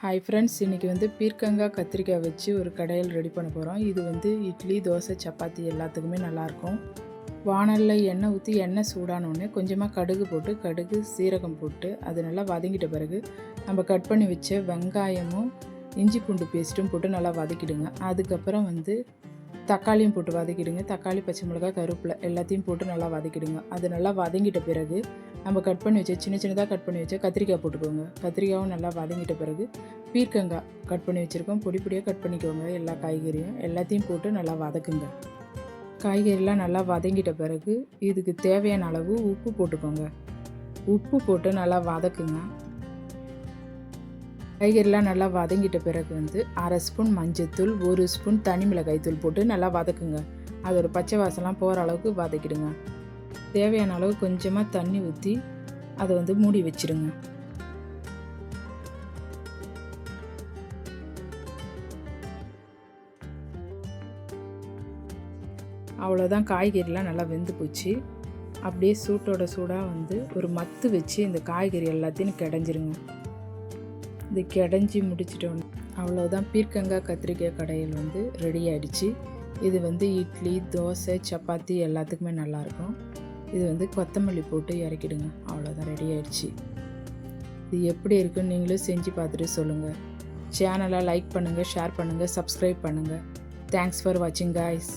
Hi friends இன்றைக்கி வந்து பீர்க்கங்காய் கத்திரிக்காய் வச்சு ஒரு கடையில் ரெடி பண்ண போகிறோம் இது வந்து இட்லி தோசை சப்பாத்தி எல்லாத்துக்குமே நல்லாயிருக்கும். வானலில் எண்ணெய் ஊற்றி எண்ணெய் சூடானோடனே கொஞ்சமாக கடுகு போட்டு கடுகு சீரகம் போட்டு அது நல்லா வதங்கிட்ட பிறகு நம்ம கட் பண்ணி வச்ச வெங்காயமும் இஞ்சி பூண்டு பேஸ்ட்டும் போட்டு நல்லா வதக்கிடுங்க. அதுக்கப்புறம் வந்து தக்காளியும் போட்டு வதக்கிடுங்க. தக்காளி பச்சை மிளகாய் கருப்பில் எல்லாத்தையும் போட்டு நல்லா வதக்கிடுங்க. அது நல்லா வதங்கிட்ட பிறகு நம்ம கட் பண்ணி வச்சு சின்ன சின்னதாக கட் பண்ணி வச்சு கத்திரிக்காய் போட்டுக்கோங்க. கத்திரிக்காயும் நல்லா வதங்கிட்ட பிறகு பீர்க்கங்காய் கட் பண்ணி வச்சுருக்கோம். பொடி பொடியாக கட் பண்ணிக்கோங்க. எல்லா காய்கறியும் எல்லாத்தையும் போட்டு நல்லா வதக்குங்க. காய்கறிலாம் நல்லா வதங்கிட்ட பிறகு இதுக்கு தேவையான அளவு உப்பு போட்டுக்கோங்க. உப்பு போட்டு நல்லா வதக்குங்க. காய்கறிலாம் நல்லா வதங்கிட்ட பிறகு வந்து அரை ஸ்பூன் மஞ்சத்தூள் ஒரு ஸ்பூன் தனி மிளகாய் தூள் போட்டு நல்லா வதக்குங்க. அதோட பச்சை வாசலாம் போகிற அளவுக்கு வதக்கிடுங்க. தேவையான அளவு கொஞ்சமாக தண்ணி ஊற்றி அதை வந்து மூடி வச்சிடுங்க அவ்வளோதான் காய்கறிலாம் நல்லா வெந்து போச்சு. அப்படியே சூட்டோட சூடாக வந்து ஒரு மத்து வச்சு இந்த காய்கறி எல்லாத்தையும் கிடஞ்சிருங்க. இது கிடஞ்சி முடிச்சிட்டோம். அவ்வளோதான் பீர்க்கங்காய் கத்திரிக்காய் கடையில் வந்து ரெடி ஆகிடுச்சு இது வந்து இட்லி தோசை சப்பாத்தி எல்லாத்துக்குமே நல்லாயிருக்கும் இது வந்து கொத்தமல்லி போட்டு இறக்கிடுங்க. அவ்வளோதான் ரெடி ஆயிடுச்சு. இது எப்படி இருக்குன்னு நீங்களும் செஞ்சு பார்த்துட்டு சொல்லுங்கள் சேனலை லைக் பண்ணுங்கள் ஷேர் பண்ணுங்கள் சப்ஸ்கிரைப் பண்ணுங்கள் தேங்க்ஸ் ஃபார் வாட்சிங் காய்ஸ்